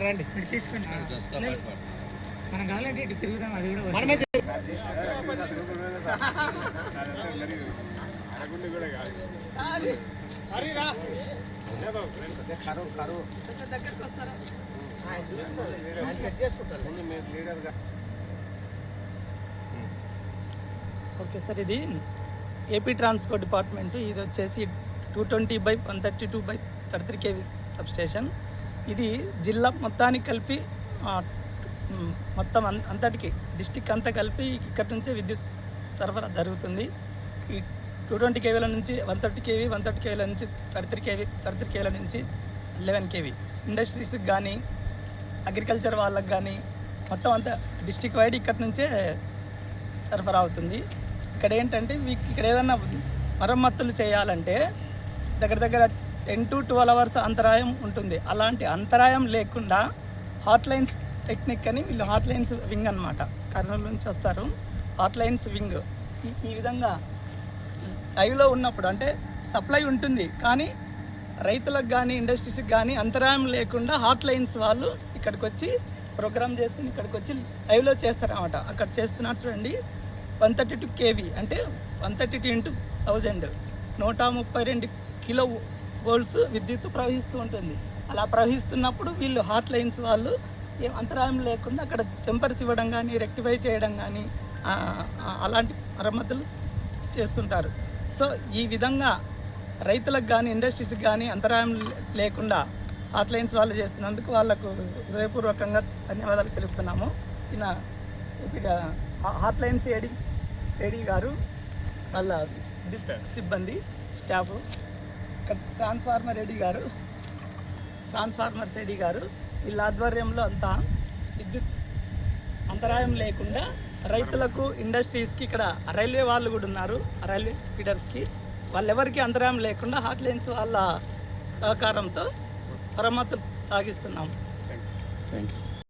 రండి మీరు తీసుకోండి మనం కావాలంటే ఇటు తిరుగుదాం అది కూడా మనమే ఓకే సార్ ఇది ఏపీ ట్రాన్స్పోర్ట్ డిపార్ట్మెంట్ ఇది వచ్చేసి two twenty by one thirty two by thirty three KV substation ఇది జిల్లా మొత్తానికి కలిపి మొత్తం అంతటికి డిస్టిక్ అంతా కలిపి ఇక్కడ నుంచే విద్యుత్ సరఫరా జరుగుతుంది. ఈ టూ ట్వంటీ కేవీల నుంచి one thirty KV one thirty కేవీల నుంచి థర్టీ కేవీ థర్టీ కేవీల నుంచి లెవెన్ కేవీ. ఇండస్ట్రీస్కి కానీ అగ్రికల్చర్ వాళ్ళకి కానీ మొత్తం అంతా డిస్టిక్ వైడ్ ఇక్కడ నుంచే సరఫరా అవుతుంది. ఇక్కడ ఏంటంటే ఇక్కడ ఏదన్నా మరమ్మతులు చేయాలంటే దగ్గర దగ్గర టెన్ టు ట్వెల్వ్ అవర్స్ అంతరాయం ఉంటుంది. అలాంటి అంతరాయం లేకుండా హాట్ లైన్స్ టెక్నిక్ అని వీళ్ళు హాట్ లైన్స్ వింగ్ అనమాట కర్నూలు నుంచి వస్తారు. Hot lines wing. ఈ విధంగా లైవ్లో ఉన్నప్పుడు అంటే సప్లై ఉంటుంది. కానీ రైతులకు కానీ ఇండస్ట్రీస్కి కానీ అంతరాయం లేకుండా హాట్ లైన్స్ వాళ్ళు ఇక్కడికి వచ్చి ప్రోగ్రామ్ చేసుకుని ఇక్కడికి వచ్చి లైవ్లో చేస్తారనమాట అక్కడ చేస్తున్నారు చూడండి. వన్ థర్టీ టూ కేవీ అంటే one thirty two into thousand. నూట ముప్పై రెండు కిలో వోల్ట్స్ విద్యుత్ ప్రవహిస్తూ ఉంటుంది. అలా ప్రవహిస్తున్నప్పుడు వీళ్ళు హాట్ లైన్స్ వాళ్ళు ఏం అంతరాయం లేకుండా అక్కడ టెంపర్స్ ఇవ్వడం కానీ రెక్టిఫై చేయడం కానీ అలాంటి మరమ్మతులు చేస్తుంటారు. సో ఈ విధంగా రైతులకు కానీ ఇండస్ట్రీస్కి కానీ అంతరాయం లేకుండా హాట్ లైన్స్ వాళ్ళు చేస్తున్నందుకు వాళ్ళకు హృదయపూర్వకంగా ధన్యవాదాలు తెలుపుతున్నాము. ఈయన హాట్ లైన్స్ ఏడి ఏడి గారు వాళ్ళ సిబ్బంది స్టాఫ్. ఇక్కడ ట్రాన్స్ఫార్మర్ ఏడి గారు. ట్రాన్స్ఫార్మర్స్ ఏడి గారు. వీళ్ళ ఆధ్వర్యంలో అంతా విద్యుత్ అంతరాయం లేకుండా రైతులకు ఇండస్ట్రీస్కి ఇక్కడ రైల్వే వాళ్ళు కూడా ఉన్నారు. రైల్వే ఫీడర్స్కి. వాళ్ళెవరికి అంతరాయం లేకుండా హాట్ లైన్స్ వాళ్ళ సహకారంతో మరమ్మతులు సాగిస్తున్నాం. Thank you